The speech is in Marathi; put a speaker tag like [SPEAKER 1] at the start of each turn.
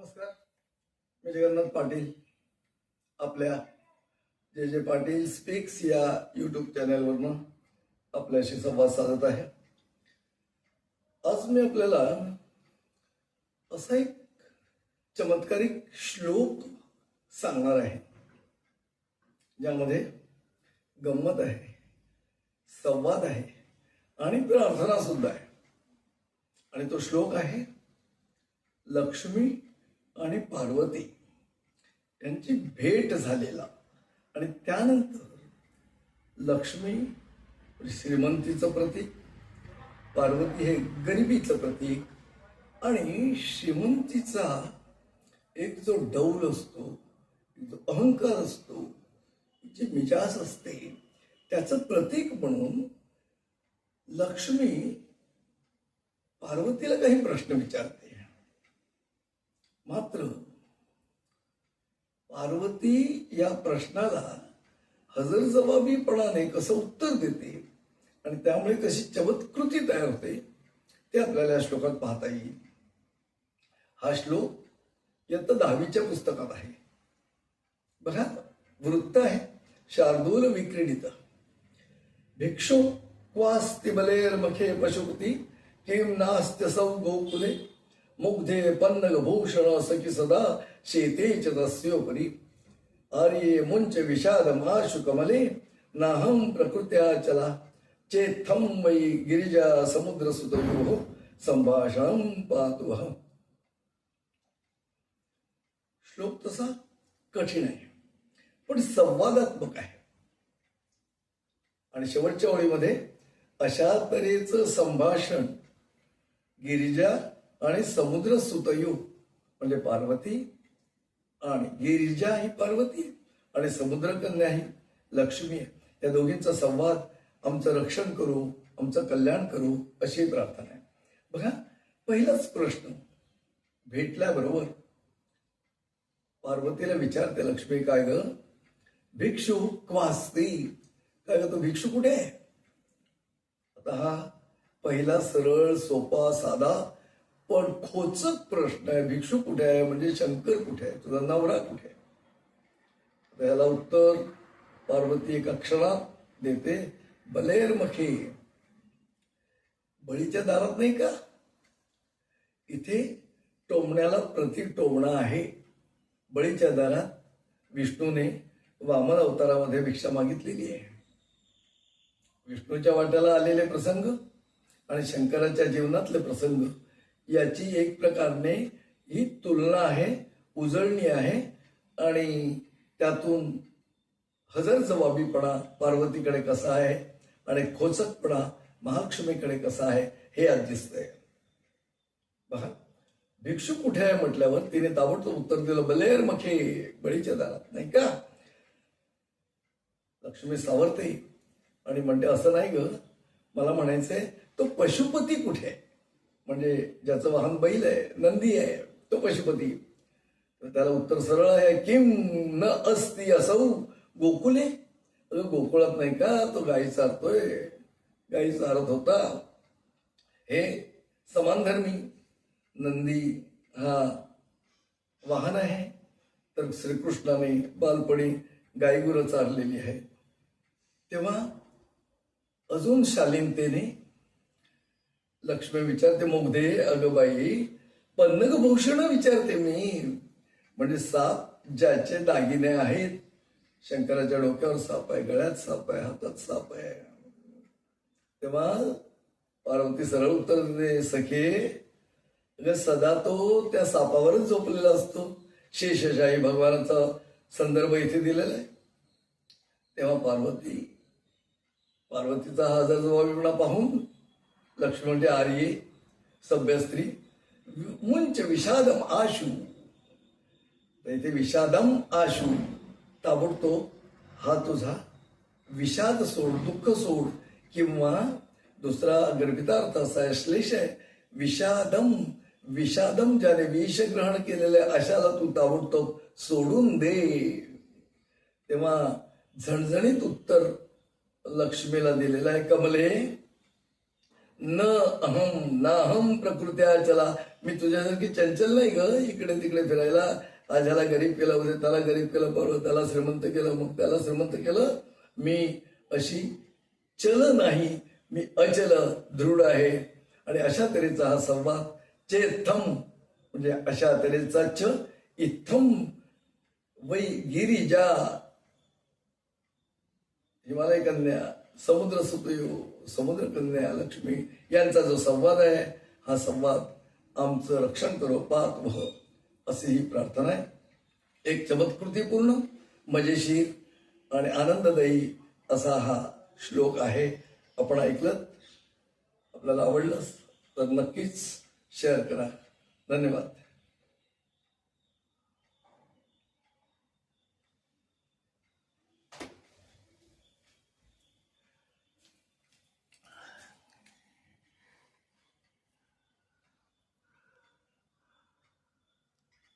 [SPEAKER 1] नमस्कार. मी जगन्नाथ पाटील आपल्या जे जे पाटील स्पीक्स या यूट्यूब चॅनलवरनं आपल्याशी संवाद साधत आहे. आज मी आपल्याला असा एक चमत्कारिक श्लोक सांगणार आहे ज्यामध्ये गंमत आहे संवाद आहे आणि प्रार्थना सुद्धा आहे. आणि तो श्लोक आहे लक्ष्मी आणि पार्वती यांची भेट झालेला. आणि त्यानंतर लक्ष्मी म्हणजे श्रीमंतीचं प्रतीक पार्वती हे गरिबीचं प्रतीक आणि श्रीमंतीचा एक जो डौल असतो जो अहंकार असतो जी मिजास असते त्याचं प्रतीक म्हणून लक्ष्मी पार्वतीला काही प्रश्न विचारते. मात्र पार्वती या प्रश्नाला हजरजबाबीपणाने कसं उत्तर देते आणि त्यामुळे कशी चमत्कृती तयार होते ते आपल्याला या श्लोकात पाहता येईल. हा श्लोक इयत्ता दहावीच्या पुस्तकात आहे. बघा वृत्त आहे. शार्दूल विक्रीडित भिक्षु क्वास्ति बलेर्मखे पशुपती किं नास्त्यसौ गोकुले मुग्धे पन्नग भूषण सखी सदा शेते च आर्ये मुंच विषाद माशु कमले नाहं प्रकृत्याचला चेत्थं मयि गिरिजा समुद्र सुतयोः संभाषणं पातु वः श्लोक तसा कठीण आहे पण संवादात्मक आहे. आणि शेवटच्या ओळीमध्ये अशा तऱ्हेचं संभाषण गिरिजा आणि समुद्र सुतयू म्हणजे पार्वती आणि गिरिजा ही पार्वती आणि समुद्रकन्या ही लक्ष्मी. आहे या दोघींचा संवाद आमचं रक्षण करू आमचं कल्याण करू अशी प्रार्थना आहे. बघा पहिलाच प्रश्न भेटल्याबरोबर पार्वतीला विचारते लक्ष्मी काय ग? भिक्षू क्वास्ती काय ग तो भिक्षू कुठे आहे? आता हा पहिला सरळ सोपा साधा पण खोचक प्रश्न आहे. भिक्षू कुठे आहे? म्हणजे शंकर कुठे आहे? तुझा नवरा कुठे आहे? याला उत्तर पार्वती एक अक्षरात देते. बलेर मखे. बळीच्या दारात नाही का? इथे टोमण्याला प्रतीक टोमणा आहे. बळीच्या दारात विष्णूने वामन अवतारामध्ये भिक्षा मागितलेली आहे. विष्णूच्या वाट्याला आलेले प्रसंग आणि शंकराच्या जीवनातले प्रसंग याची एक प्रकारने ही तुलना आहे उजळणी आहे आणि त्यातून हजर जबाबीपणा पार्वतीकडे कसा आहे आणि खोचकपणा महाक्षमेकडे कसा आहे हे आज दिसतंय. बघा भिक्षू कुठे आहे म्हटल्यावर तिने ताबडतोब उत्तर दिलं बलेर मखे बळीच्या दारात नाही का? लक्ष्मी सावरते आणि म्हणते असं नाही ग मला म्हणायचंय तो पशुपती कुठे आहे? म्हणजे ज्याचं वाहन बैल आहे नंदी आहे तो पशुपती. त्याला उत्तर सरळ आहे किम न अस्ति असौ गोकुले. अगं गोकुळात नाही का? तो गाई चारतोय. गाई चारत होता. हे समानधर्मी नंदी हा वाहन आहे. तर श्रीकृष्णाने बालपणी गायगुरं चारलेली आहे तेव्हा अजून शालीनतेने लक्ष्मी विचारते मुग्धे अगं बाई. पन्नग भूषण विचारते मी. म्हणजे साप ज्याचे दागिने आहेत शंकराच्या डोक्यावर साप आहे गळ्यात साप आहे हातात साप आहे. तेव्हा पार्वती सरळ उत्तर दे सखे अगं सदा तो त्या सापावरच झोपलेला असतो. शेषशाही भगवानाचा संदर्भ इथे दिलेला आहे. तेव्हा पार्वती पार्वतीचा हा हजर जबाबीपणा पाहून लक्ष्मण आर्ये सभ्यस्त्री मुंच विषादम आशू. इथे विषादम आशू. ताबडतोब हा तुझा विषाद सोड दुःख सोड किंवा दुसरा गर्भितार्थ असा आहे श्लेष आहे. विषादम विषादम ज्याने विष ग्रहण केलेले अशाला तू ताबडतोब सोडून दे. तेव्हा झणझणीत उत्तर लक्ष्मीला दिलेलं आहे कमले न अहम नाहम प्रकृत्या चला. मी तुझ्यासारखी चंचल नाही ग. इकडे तिकडे फिरायला. आज गरीब केलं उद्या त्याला गरीब केलं परवा त्याला श्रीमंत केलं मग त्याला श्रीमंत केलं. मी अशी चल नाही. मी अचल दृढ आहे. आणि अशा तऱ्हेचा हा संवाद चेथम म्हणजे अशा तऱ्हेचा च इथम वै गिरिजा हिमालय कन्या समुद्र सुतयो समुद्र कन्या लक्ष्मी यांचा जो संवाद आहे हा संवाद आमचं रक्षण करो पात वह अशी ही प्रार्थना आहे. एक चमत्कृतीपूर्ण मजेशीर आणि आनंददायी असा हा श्लोक आहे. आपण ऐकलं आपल्याला आवडलं तर नक्कीच शेअर करा. धन्यवाद.